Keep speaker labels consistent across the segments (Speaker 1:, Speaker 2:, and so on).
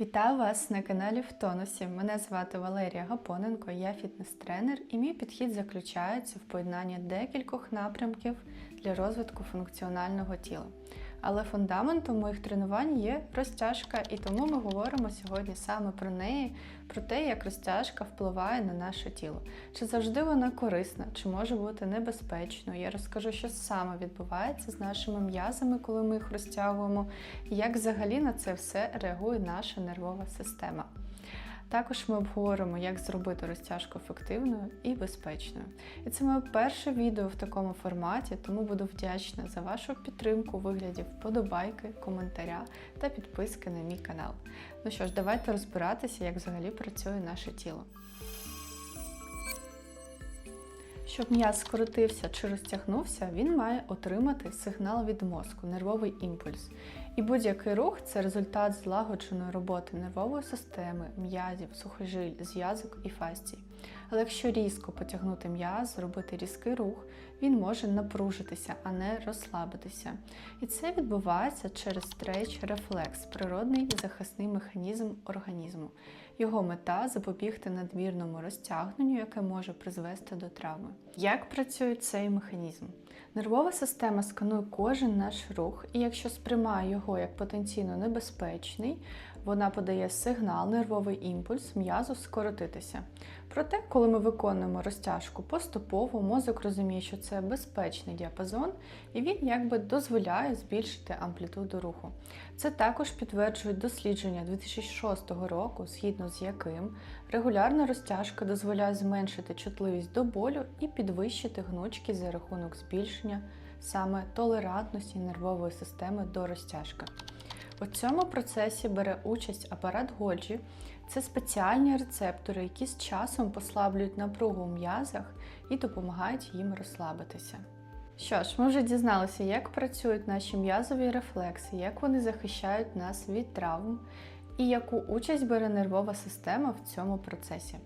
Speaker 1: Вітаю вас на каналі в тонусі. Мене звати Валерія Гапоненко, я фітнес-тренер, і мій підхід заключається в поєднанні декількох напрямків для розвитку функціонального тіла. Але фундаментом моїх тренувань є розтяжка, і тому ми говоримо сьогодні саме про неї, про те, як розтяжка впливає на наше тіло. Чи завжди вона корисна, чи може бути небезпечною. Я розкажу, що саме відбувається з нашими м'язами, коли ми їх розтягуємо, і як взагалі на це все реагує наша нервова система. Також ми обговоримо, як зробити розтяжку ефективною і безпечною. І це моє перше відео в такому форматі, тому буду вдячна за вашу підтримку у вигляді вподобайки, коментаря та підписки на мій канал. Ну що ж, давайте розбиратися, як взагалі працює наше тіло. Щоб м'яз скоротився чи розтягнувся, він має отримати сигнал від мозку, нервовий імпульс. І будь-який рух це результат злагодженої роботи нервової системи, м'язів, сухожиль, зв'язок і фасцій. Але якщо різко потягнути м'яз, зробити різкий рух, він може напружитися, а не розслабитися. І це відбувається через стреч-рефлекс, природний захисний механізм організму. Його мета запобігти надмірному розтягненню, яке може призвести до травми. Як працює цей механізм? Нервова система сканує кожен наш рух, і якщо сприймає його як потенційно небезпечний, вона подає сигнал, нервовий імпульс м'язу скоротитися. Проте, коли ми виконуємо розтяжку поступово, мозок розуміє, що це безпечний діапазон, і він якби дозволяє збільшити амплітуду руху. Це також підтверджують дослідження 2006 року, згідно з яким регулярна розтяжка дозволяє зменшити чутливість до болю і підвищити гнучкість за рахунок збільшення саме толерантності нервової системи до розтяжки. У цьому процесі бере участь апарат Годжі. Це спеціальні рецептори, які з часом послаблюють напругу у м'язах і допомагають їм розслабитися. Що ж, ми вже дізналися, як працюють наші м'язові рефлекси, як вони захищають нас від травм і яку участь бере нервова система в цьому процесі.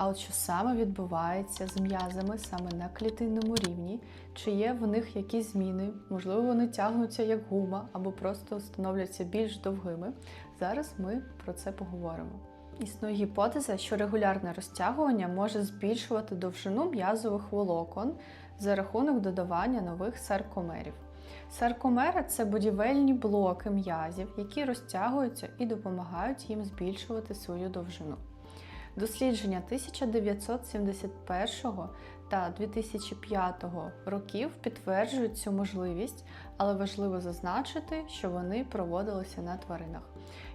Speaker 1: А от що саме відбувається з м'язами саме на клітинному рівні, чи є в них якісь зміни, можливо, вони тягнуться як гума або просто становляться більш довгими. Зараз ми про це поговоримо. Існує гіпотеза, що регулярне розтягування може збільшувати довжину м'язових волокон за рахунок додавання нових саркомерів. Саркомери це будівельні блоки м'язів, які розтягуються і допомагають їм збільшувати свою довжину. Дослідження 1971 та 2005 років підтверджують цю можливість, але важливо зазначити, що вони проводилися на тваринах.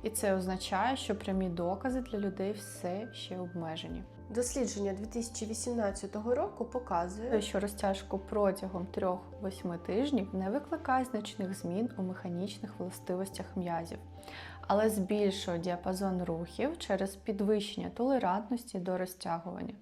Speaker 1: І це означає, що прямі докази для людей все ще обмежені.
Speaker 2: Дослідження 2018 року показує,
Speaker 1: Що розтяжку протягом 3-8 тижнів не викликає значних змін у механічних властивостях м'язів, але збільшує діапазон рухів через підвищення толерантності до розтягування.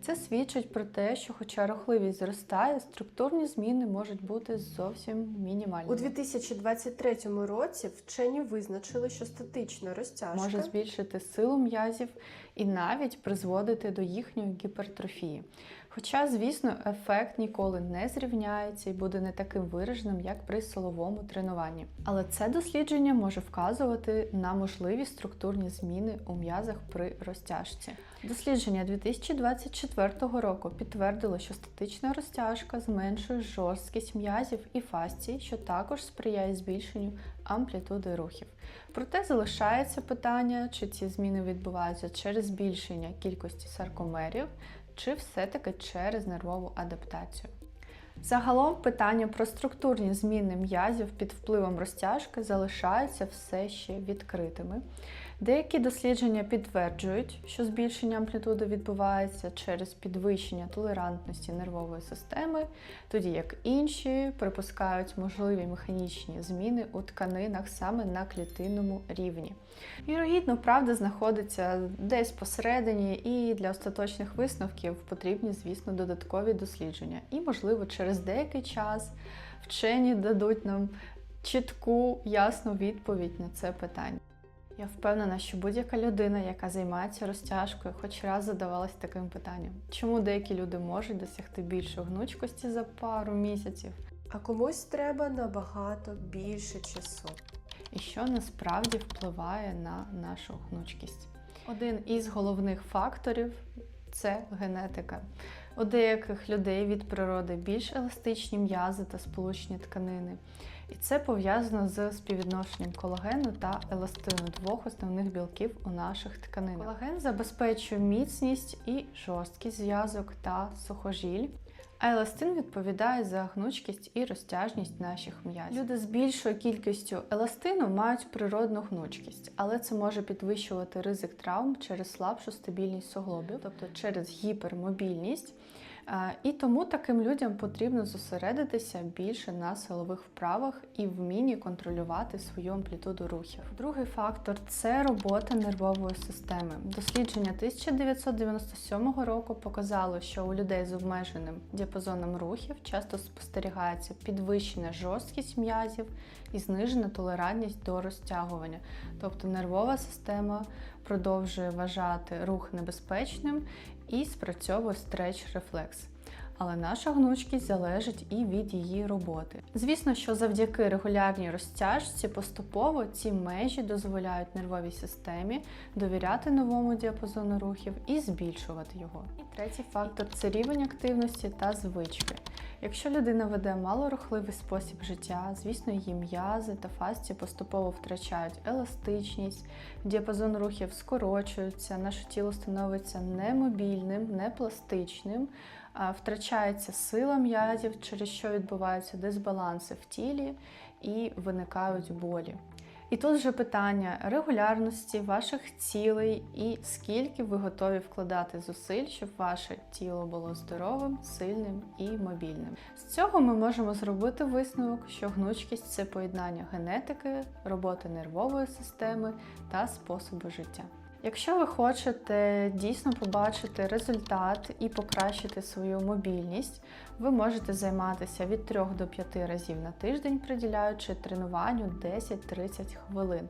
Speaker 1: Це свідчить про те, що, хоча рухливість зростає, структурні зміни можуть бути зовсім мінімальними.
Speaker 2: у 2023 році вчені визначили, що статична розтяжка
Speaker 1: може збільшити силу м'язів і навіть призводити до їхньої гіпертрофії. Хоча, звісно, ефект ніколи не зрівняється і буде не таким вираженим, як при силовому тренуванні. Але це дослідження може вказувати на можливі структурні зміни у м'язах при розтяжці. Дослідження 2024 року підтвердило, що статична розтяжка зменшує жорсткість м'язів і фасцій, що також сприяє збільшенню амплітуди рухів. Проте залишається питання, чи ці зміни відбуваються через збільшення кількості саркомерів, чи все-таки через нервову адаптацію. Загалом питання про структурні зміни м'язів під впливом розтяжки залишаються все ще відкритими. Деякі дослідження підтверджують, що збільшення амплітуди відбувається через підвищення толерантності нервової системи, тоді як інші припускають можливі механічні зміни у тканинах саме на клітинному рівні. Вірогідно, правда знаходиться десь посередині, і для остаточних висновків потрібні, звісно, додаткові дослідження. І, можливо, через деякий час вчені дадуть нам чітку, ясну відповідь на це питання. Я впевнена, що будь-яка людина, яка займається розтяжкою, хоч раз задавалась таким питанням: чому деякі люди можуть досягти більшої гнучкості за пару місяців,
Speaker 2: а комусь треба набагато більше часу.
Speaker 1: і що насправді впливає на нашу гнучкість. Один із головних факторів це генетика. У деяких людей від природи більш еластичні м'язи та сполучні тканини. І це пов'язано з співвідношенням колагену та еластину двох основних білків у наших тканинах. Колаген забезпечує міцність і жорсткість зв'язок та сухожиль. А еластин відповідає за гнучкість і розтяжність наших м'язів. Люди з більшою кількістю еластину мають природну гнучкість, але це може підвищувати ризик травм через слабшу стабільність суглобів, тобто через гіпермобільність. Е, І тому таким людям потрібно зосередитися більше на силових вправах і вмінні контролювати свою амплітуду рухів. Другий фактор це робота нервової системи. Дослідження 1997 року показало, що у людей з обмеженим діапазоном рухів часто спостерігається підвищена жорсткість м'язів і знижена толерантність до розтягування. Тобто нервова система продовжує вважати рух небезпечним і спрацьовує стреч-рефлекс. Але наша гнучкість залежить і від її роботи. Звісно, що завдяки регулярній розтяжці поступово ці межі дозволяють нервовій системі довіряти новому діапазону рухів і збільшувати його. І третій фактор це рівень активності та звички. Якщо людина веде малорухливий спосіб життя, звісно, її м'язи та фасці поступово втрачають еластичність, діапазон рухів скорочується, наше тіло становиться немобільним, непластичним, втрачається сила м'язів, через що відбуваються дисбаланси в тілі і виникають болі. І тут вже питання регулярності ваших цілей і скільки ви готові вкладати зусиль, щоб ваше тіло було здоровим, сильним і мобільним. З цього ми можемо зробити висновок, що гнучкість це поєднання генетики, роботи нервової системи та способу життя. Якщо ви хочете дійсно побачити результат і покращити свою мобільність, ви можете займатися від 3 до 5 разів на тиждень, приділяючи тренуванню 10-30 хвилин.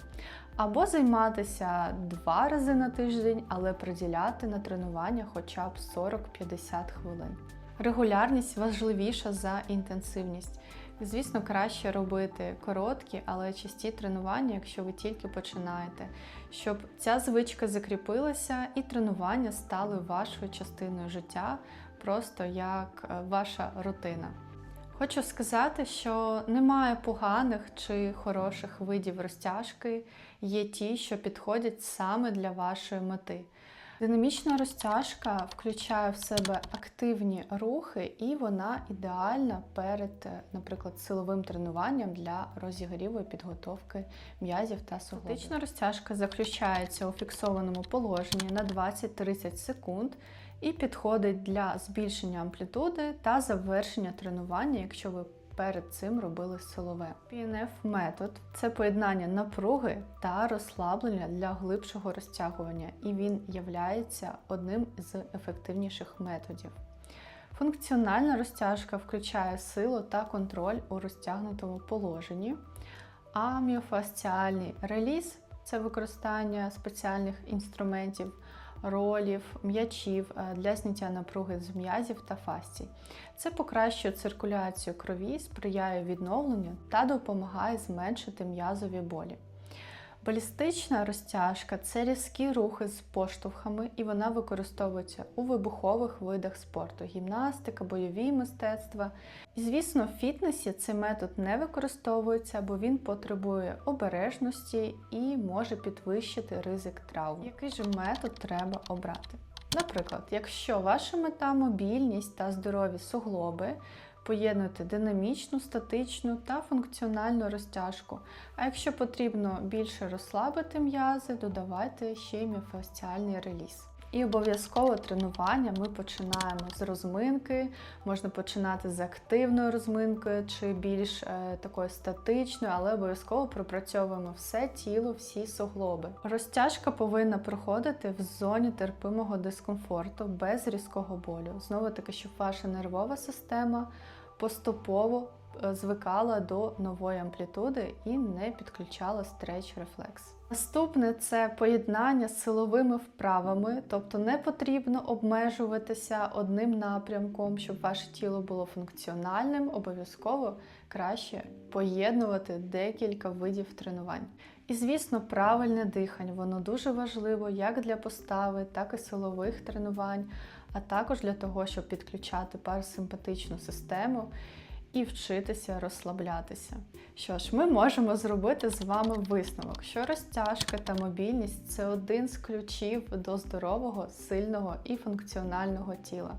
Speaker 1: Або займатися 2 рази на тиждень, але приділяти на тренування хоча б 40-50 хвилин. Регулярність важливіша за інтенсивність. Звісно, краще робити короткі, але часті тренування, якщо ви тільки починаєте, щоб ця звичка закріпилася і тренування стали вашою частиною життя, просто як е, ваша рутина. Хочу сказати, що немає поганих чи хороших видів розтяжки, є ті, що підходять саме для вашої мети. Динамічна розтяжка включає в себе активні рухи, і вона ідеальна перед, е, наприклад, силовим тренуванням для розігріву і підготовки м'язів та суглобів. Статична розтяжка заключається у фіксованому положенні на 20-30 секунд і підходить для збільшення амплітуди та завершення тренування, якщо ви перед цим робили силове. PNF метод це поєднання напруги та розслаблення для глибшого розтягування, і він являється одним з ефективніших методів. Функціональна розтяжка включає силу та контроль у розтягнутому положенні, а міофасціальний реліз це використання спеціальних інструментів ролів, м'ячів е, для зняття напруги з м'язів та фасцій. Це покращує циркуляцію крові, сприяє відновленню та допомагає зменшити м'язові болі. Балістична розтяжка це різкі рухи з поштовхами, і вона використовується у вибухових видах спорту гімнастика, бойові мистецтва. І, звісно, в фітнесі цей метод не використовується, бо він потребує обережності і може підвищити ризик травм. Який же метод треба обрати? Наприклад, якщо ваша мета мобільність та здорові суглоби, поєднуйте динамічну, статичну та функціональну розтяжку. А якщо потрібно більше розслабити м'язи, додавайте ще й міофасціальний реліз. І обов'язково тренування ми починаємо з розминки, можна починати з активної розминки чи більш е, такої статичної, але обов'язково пропрацьовуємо все тіло, всі суглоби. Розтяжка повинна проходити в зоні терпимого дискомфорту без різкого болю. Знову таки, щоб ваша нервова система поступово звикала до нової амплітуди і не підключала стреч рефлекс. Наступне це поєднання з силовими вправами, тобто не потрібно обмежуватися одним напрямком, щоб ваше тіло було функціональним, обов'язково краще поєднувати декілька видів тренувань. І, звісно, правильне дихання, воно дуже важливо як для постави, так і силових тренувань, а також для того, щоб підключати парасимпатичну систему і вчитися розслаблятися. Що ж, ми можемо зробити з вами висновок, що розтяжка та мобільність це один з ключів до здорового, сильного і функціонального тіла.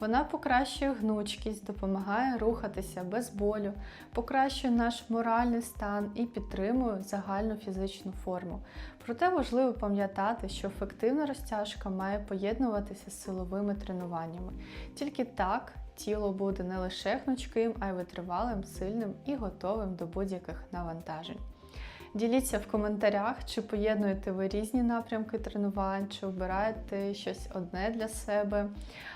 Speaker 1: Вона покращує гнучкість, допомагає рухатися без болю, покращує наш моральний стан і підтримує загальну фізичну форму. Проте важливо пам'ятати, що ефективна розтяжка має поєднуватися з силовими тренуваннями. Тільки так тіло буде не лише гнучким, а й витривалим, сильним і готовим до будь-яких навантажень. Діліться в коментарях, чи поєднуєте ви різні напрямки тренувань, чи обираєте щось одне для себе.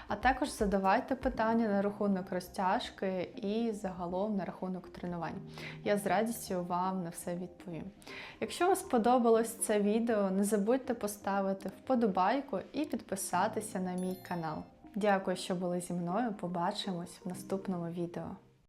Speaker 1: А також задавайте питання на рахунок розтяжки і загалом на рахунок тренувань. Я з радістю вам на все відповім. Якщо вам сподобалось це відео, не забудьте поставити вподобайку і підписатися на мій канал. Дякую, що були зі мною. Побачимось в наступному відео.